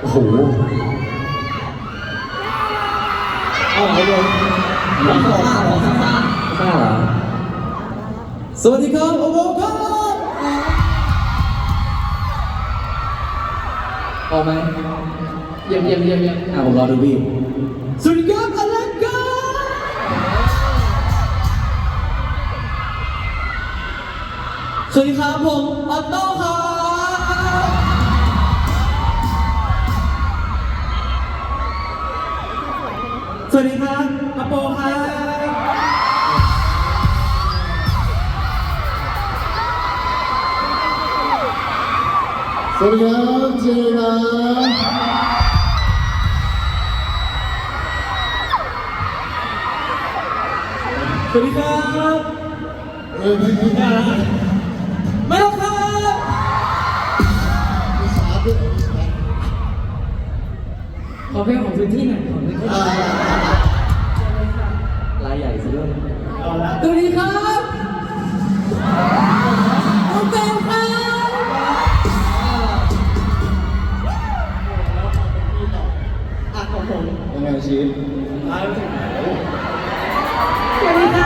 โอ้โหเอาไปเลยขอขอขอขอกล้าเหรอสวัสดีครับ โอ้โหครับพอไหมเยี่ยมเยี่ยมเยี่ยมเยี่ยมอะผมรอดูพี่สวัสดี สวัสดีครับผมออโต้ครับสวัสดีครับอโปครับสวัสดีครับเจครับสวัสดีครับเอ้ย ขอเพลงของพื้นที่หน่อยขอเพลงอ่าลายใหญ่ซะด้วยสวัสดีครับผมเป็นครับอะของผมยังไงชีสสวัสดีครับ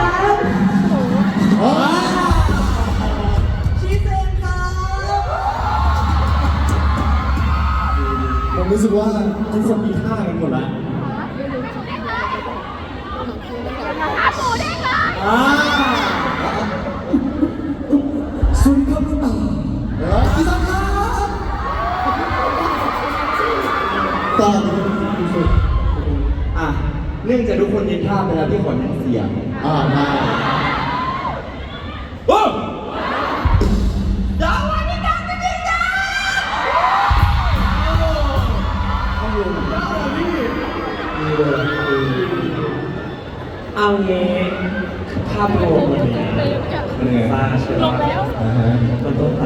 ผมรู้สึกว่าทุกคนมีท่ากันหมดแล้วอ่าสวัสดีครับคุณตาเฮ้ยพี่สังครับตามอะเนื่องจากทุกคนยินท่าไปแล้วพี่ขอเน้นเสียงอ่ามา เอาเงี้ภาพรวมวันนี้เป็นไงฟ้าใช่ไหมอ่าฮะมันต้องไป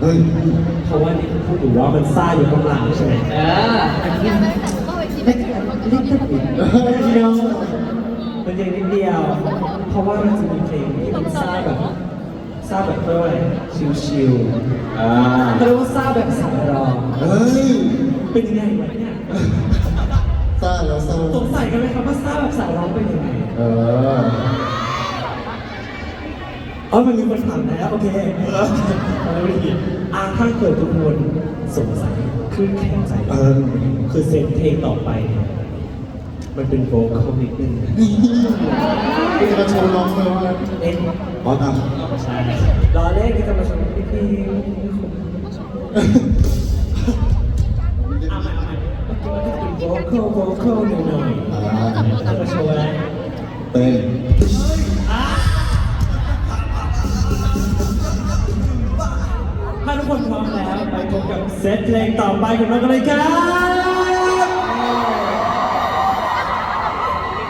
เฮ้ยเพราะว่านี่คือพูดอยู่ว่ามันซ่าอยู่ข้างหลังใช่ไหมเออเฮ้ยเดียวมันยังนิดเดียว เพราะว่ามันจะมีเพลงที่มันซ่าแบบซ่าแบบเท่าไหร่ชิลอ่าเขาเรียกว่าซ่าแบบสายรอง เฮ้ย เป็นยังไงวะเนี่ยซ่าแล้วซ่าสงสัยกันไหมครับว่าซ่าแบบสายร้องเป็นยังไงเอออ๋อมันมีคนถามแล้วโอเคเราไม่ผิดอ่าถ้าเกิดทุกคนสงสัยขึ้นแข็งใจเออคือเซตเพลงต่อไปเนี่ยมันเป็นโวคอลนิดนึงนี่เป็นกระโชว์น้องเลยว่าเอ๊ะอ๋อตามใช่รอเล่นก็จะมาชมพี่พี่เอาใหม่เอาใหม่เมื่อกี้มัน ก็เป็นโวคอลโคอลหน่อยๆอ่าต้องมาโชว์อะไรเต้นถ้าทุกคนพร้อมแล้ว ไปพบกับเซตเพลงต่อไปของเรากันเลยครับ